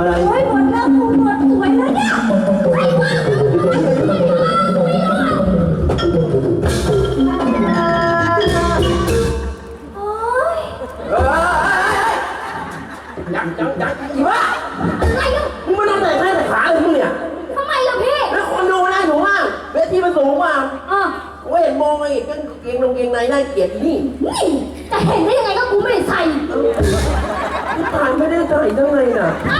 อะไรโอ้ยหมดแล้วคุณหมดสวยแล้วเนี่ยใครว่าโอ้ยยังยังยังอีบ้าอะไรอะมึงไม่ต้องแต่งหน้าแต่ขาเลยมึงเนี่ยทำไมล่ะพี่แล้วคนดูนะอยู่ห้างเวทีมันสูงกว่าอะเว้ยมองไอ้กางเกงลงเกงในน่าเกลียดนี่นี่แต่เห็นได้ยังไงก็กูไม่ได้ใส่ตายไม่ได้ใส่ทั้งไงน่ะ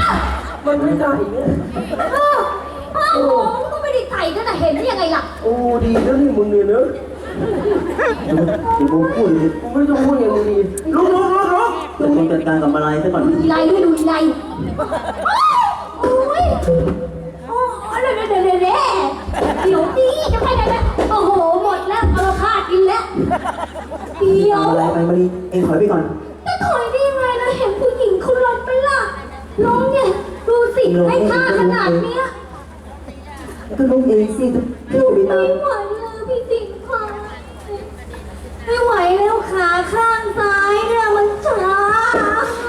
มันไม่ใส่เนี่ยเอออ้าโหก็ไม่ได้ใส่ก็จะเห็นได้ยังไงล่ะ โอ้ดีนะนี่มึงเนี่ยเนอะดี๋ยวผมพูดเลยกูไม่ต้องพูดอย่างมึงดีลุกลุกลุกลุกเดี๋ยวจัดการกับมาลายซะก่อนดูอีไลด้วยดูอีไลโอ้ยโอ้ยเดี๋ยวเดี๋ยวเดี๋ยวเดี๋ยวเดี๋ยวดีจะไปไหนแล้วโอ้โหหมดแล้วเอาราคากินแล้วเดี๋ยวมาลายไปมาลีเองถอยไปก่อนจะถอยได้ยังไงเราเห็นผู้หญิงคุณลงไปล่ะน้องเนี่ย สิให้ค่าขนาดเนี้ยก็ลงเองสิก็ไม่ไปไหวตามแล้วพี่สิงห์ค่ะไม่ไหวแล้วขาข้างซ้ายเนี่ยมันชา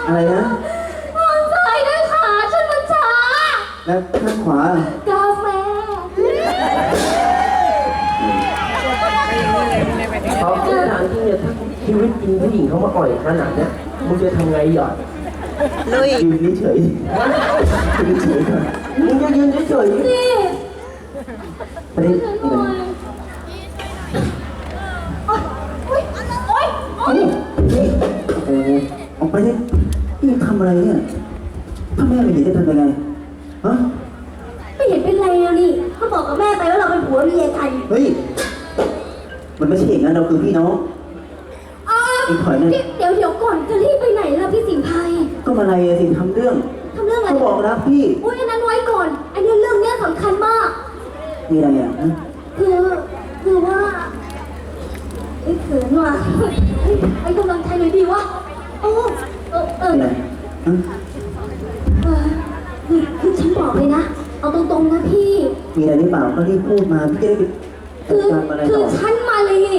อะไรนะข้างซ้ายด้วยขาฉันมันชาแล้วข้างขวากาแฟเขาที่ถามจริงเนี่ยถ้าชีวิตจริงผู้หญิงเขามาอ่อยขนาดเนี้ยมึงจะทำไงหยอด ยืนเฉยๆยืนเฉยๆก่อนมึงจะยืนเฉยนี่ไปดิฉันหน่อยโอ๊ยโอ๊ยโอ๊ยโอ๊ยนี่นี่โอ้โหออกไปดินี่ทำอะไรเนี่ย ถ้าแม่ไม่เห็นจะทำยังไงฮะไม่เห็นเป็นไรเลยนี่เขาบอกกับแม่ไปว่าเราเป็นผัวเมียกันเฮ้ย มันไม่ใช่อย่างนั้นเราคือพี่น้องอ้าวไอ้ถอยนั่นเดี๋ยวเดี๋ยวก่อนจะรีบไป ก็มาลายสิทำเรื่องทำเรื่องอะไรเขาบอกรักพี่อุ้ยอันนั้นไว้ก่อน อันนี้เรื่องเนี้ยสำคัญมาก มีอะไรอะฮะคือคือว่าไอ้ยเขินว่ะเฮ้ยไอ้กำลังใจหน่อยดีวะโอ้เออเออมีอะไรฮะเออคือคือฉันบอกเลยนะ เอาตรงๆนะพี่ มีอะไรหรือเปล่าก็รีบพูดมาพี่จะได้ไปคือจัดการอะไรคืต่ออฉันมาเลย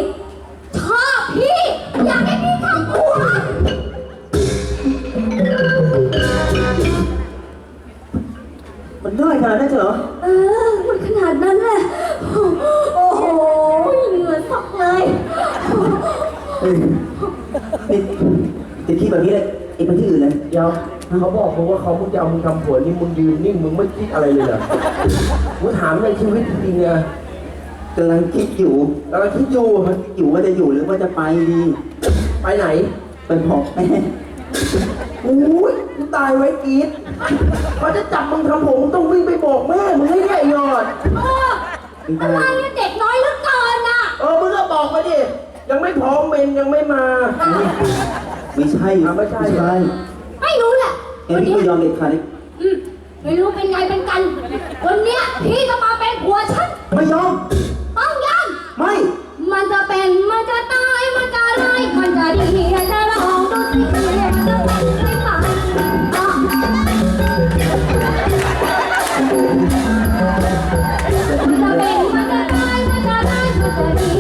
เอ้ยนี่ติดที่แบบนี้เลยเองไปที่อื่นเลยๆเดี๋ยวเขาบอกผมว่าเขามึงจะเอามึงทำผัวนี่มึงยืนนิ่งมึงไม่คิดอะไรเลยเหรอกูถามในชีวิตจริงๆเนี่ยกำลังคิดอยู่กำลังคิดอยู่ว่าอยู่ว่าจะอยู่หรือว่าจะไปดี ไปไหนเป็นหอกแม่โอ้ยกูตายไว้กรีดเขาจะจับมึงทำผมมึงต้องวิ่งไปบอกแม่มึงให้ได้ยอด เอออะไรเนี่ยเด็กน้อยเหลือเกินอะ เออมึงก็บอกมาดิ ยังไม่พร้อมเบนยังไม่มาไม่ใช่ไม่ใช่ไม่รู้แหละเอ็นไม่ยอมเด็ดขาดเลยไม่รู้เป็นไงเป็นกันวันเนี้ยพี่จะมาเป็นผัวฉัน ไม่ยอม ต้องยอม ไม่ มันจะเป็น มันจะตาย มันจะร้ายมันจะดีจะร้องดูสิเรียจะไม่ฟังมันจะเป็น มันจะตาย มันจะร้ายมันจะดี